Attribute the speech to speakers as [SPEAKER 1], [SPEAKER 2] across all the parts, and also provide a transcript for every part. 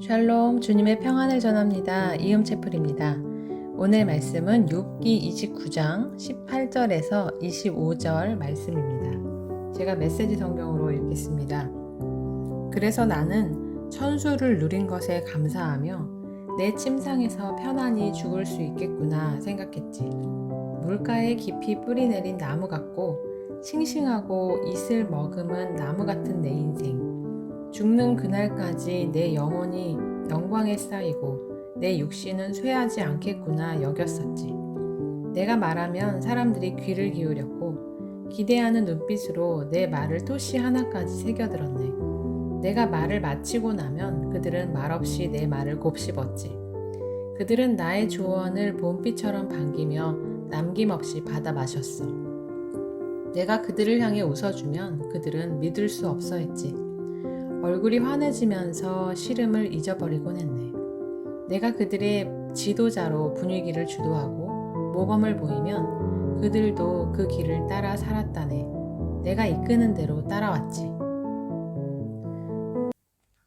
[SPEAKER 1] 샬롬 주님의 평안을 전합니다. 이음 채플입니다. 오늘 말씀은 욥기 29장 18절에서 25절 말씀입니다. 제가 메시지 성경으로 읽겠습니다. 그래서 나는 천수를 누린 것에 감사하며 내 침상에서 편안히 죽을 수 있겠구나 생각했지. 물가에 깊이 뿌리 내린 나무 같고 싱싱하고 이슬 머금은 나무 같은 내 인생. 죽는 그날까지 내 영혼이 영광에 쌓이고 내 육신은 쇠하지 않겠구나 여겼었지. 내가 말하면 사람들이 귀를 기울였고 기대하는 눈빛으로 내 말을 토시 하나까지 새겨들었네. 내가 말을 마치고 나면 그들은 말없이 내 말을 곱씹었지. 그들은 나의 조언을 봄비처럼 반기며 남김없이 받아 마셨어. 내가 그들을 향해 웃어주면 그들은 믿을 수 없어 했지. 얼굴이 환해지면서 시름을 잊어버리곤 했네. 내가 그들의 지도자로 분위기를 주도하고 모범을 보이면 그들도 그 길을 따라 살았다네. 내가 이끄는 대로 따라왔지.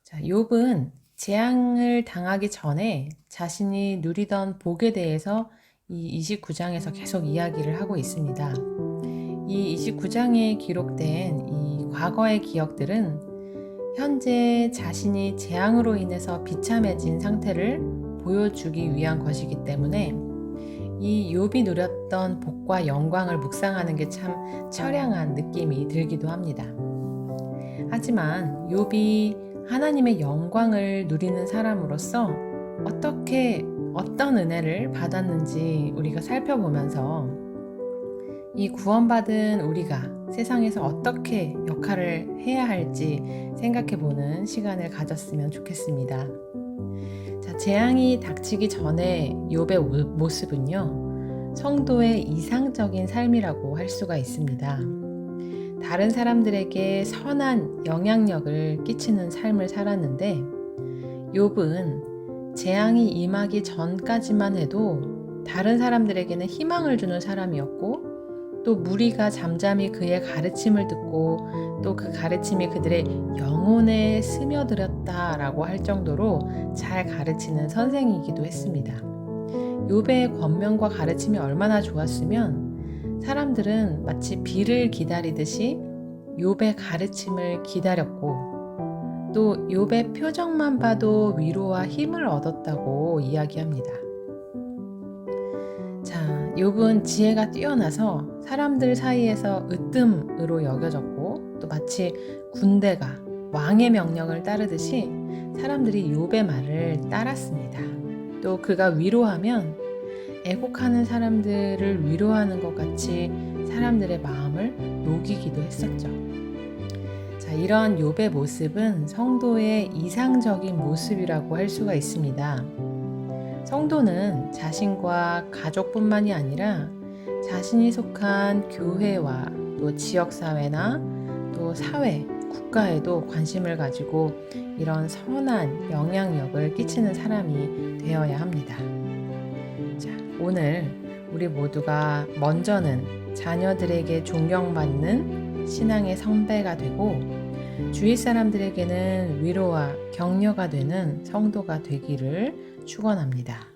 [SPEAKER 1] 자, 욥은 재앙을 당하기 전에 자신이 누리던 복에 대해서 이 29장에서 계속 이야기를 하고 있습니다. 이 29장에 기록된 이 과거의 기억들은 현재 자신이 재앙으로 인해서 비참해진 상태를 보여주기 위한 것이기 때문에 이 욥이 누렸던 복과 영광을 묵상하는 게 참 처량한 느낌이 들기도 합니다. 하지만 욥이 하나님의 영광을 누리는 사람으로서 어떻게 어떤 은혜를 받았는지 우리가 살펴보면서 이 구원받은 우리가 세상에서 어떻게 역할을 해야 할지 생각해 보는 시간을 가졌으면 좋겠습니다. 자, 재앙이 닥치기 전에 욥의 모습은요. 성도의 이상적인 삶이라고 할 수가 있습니다. 다른 사람들에게 선한 영향력을 끼치는 삶을 살았는데 욥은 재앙이 임하기 전까지만 해도 다른 사람들에게는 희망을 주는 사람이었고 또 무리가 잠잠히 그의 가르침을 듣고 또 그 가르침이 그들의 영혼에 스며들었다라고 할 정도로 잘 가르치는 선생이기도 했습니다. 욥의 권면과 가르침이 얼마나 좋았으면 사람들은 마치 비를 기다리듯이 욥의 가르침을 기다렸고 또 욥의 표정만 봐도 위로와 힘을 얻었다고 이야기합니다. 자, 욥은 지혜가 뛰어나서 사람들 사이에서 으뜸으로 여겨졌고 또 마치 군대가 왕의 명령을 따르듯이 사람들이 욥의 말을 따랐습니다. 또 그가 위로하면 애곡하는 사람들을 위로하는 것 같이 사람들의 마음을 녹이기도 했었죠. 자, 이런 욥의 모습은 성도의 이상적인 모습이라고 할 수가 있습니다. 성도는 자신과 가족뿐만이 아니라 자신이 속한 교회와 또 지역사회나 또 사회, 국가에도 관심을 가지고 이런 선한 영향력을 끼치는 사람이 되어야 합니다. 자, 오늘 우리 모두가 먼저는 자녀들에게 존경받는 신앙의 선배가 되고 주위 사람들에게는 위로와 격려가 되는 성도가 되기를 축원합니다.